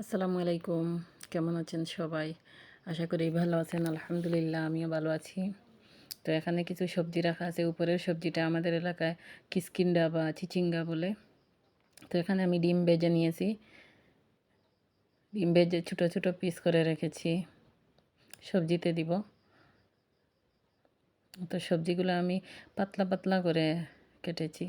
আসসালামু আলাইকুম। কেমন আছেন সবাই? আশা করি ভালো আছেন, আলহামদুলিল্লাহ, আমিও ভালো আছি। তো এখানে কিছু সবজি রাখা আছে। উপরের সবজিটা আমাদের এলাকায় কিসকিন্ডা বা চিচিঙ্গা বলে। তো এখানে আমি ডিম বেজে নিয়েছি। ডিম বেজে ছোটো ছোটো পিস করে রেখেছি। সবজিতে দিব। তো সবজিগুলো আমি পাতলা পাতলা করে কেটেছি।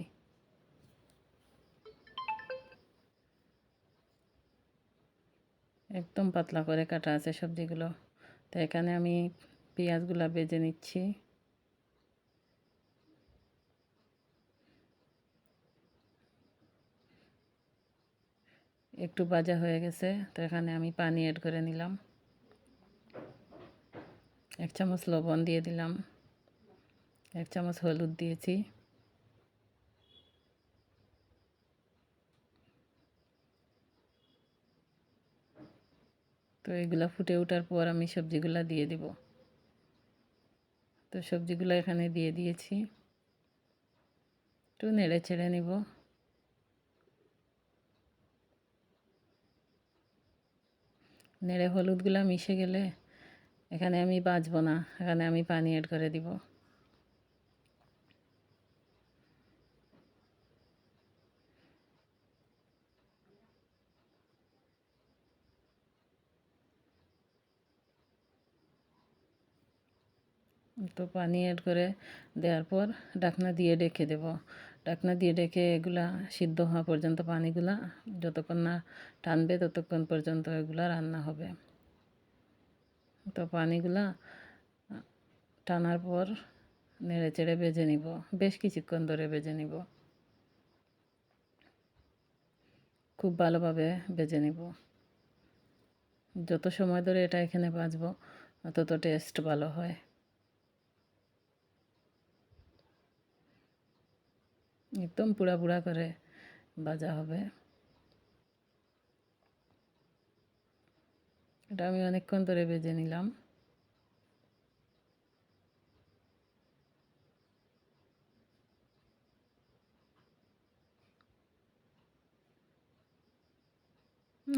একদম পাতলা করে কাটা আছে সবজিগুলো। তো এখানে আমি পেঁয়াজগুলো বেজে নিচ্ছি। একটু ভাজা হয়ে গেছে, তো এখানে আমি পানি অ্যাড করে নিলাম। এক চামচ লবণ দিয়ে দিলাম। এক চামচ হলুদ দিয়েছি। এগুলো ফুটে ওঠার পর আমি সবজিগুলো দিয়ে দিব। তো সবজিগুলো এখানে দিয়ে দিয়েছি। একটু নেড়ে ছেড়ে নিব। নেড়ে হলুদগুলো মিশে গেলে এখানে আমি বাঁচব না, এখানে আমি পানি অ্যাড করে দিব। তো পানি অ্যাড করে দেওয়ার পর ডাকনা দিয়ে ডেকে দেব। ডাকনা দিয়ে ডেকে এগুলা সিদ্ধ হওয়া পর্যন্ত পানিগুলা যতক্ষণ না টানবে ততক্ষণ পর্যন্ত এগুলা রান্না হবে। তো পানিগুলা টানার পর নেড়ে চেড়ে বেজে নিব। বেশ কিছুক্ষণ ধরে বেজে নিব। খুব ভালোভাবে বেজে নিব। যত সময় ধরে এটা এখানে বাজবো তত টেস্ট ভালো হয়। একদম পুড়া পুড়া করে ভাজা হবে। এটা আমি অনেকক্ষণ ধরে ভেজে নিলাম।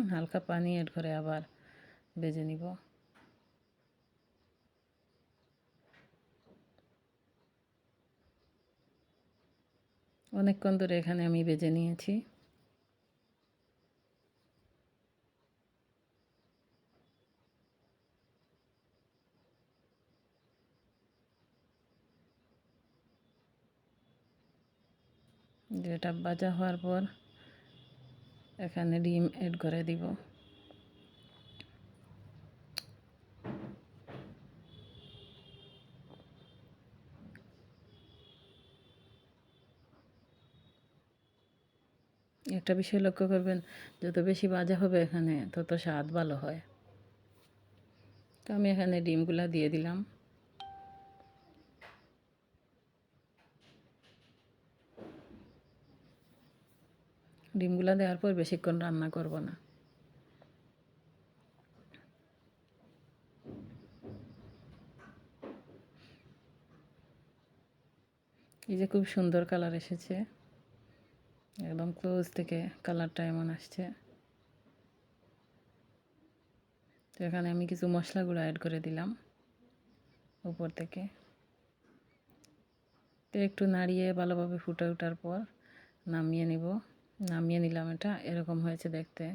হালকা পানি এড করে আবার ভেজে নিব। অনেকক্ষণ ধরে এখানে আমি বেজে নিয়েছি। যেটা ভাজা হওয়ার পর এখানে ডিম এড করে দিব। একটা বিষয় লক্ষ্য করবেন, যত বেশি ভাজা হবে এখানে, তত স্বাদ ভালো হয়। তো আমি এখানে ডিমগুলা দিয়ে দিলাম। ডিমগুলা দেওয়ার পর বেশিক্ষণ রান্না করব না। এই যে খুব সুন্দর কালার এসেছে। একদম ক্লোজ থেকে কালারটা এমন আসছে। তো এখানে আমি কিছু মশলাগুলো অ্যাড করে দিলাম উপর থেকে। তো একটু নাড়িয়ে ভালোভাবে ফুটে ওঠার পর নামিয়ে নিব। নামিয়ে নিলাম এটা, এরকম হয়েছে দেখতে।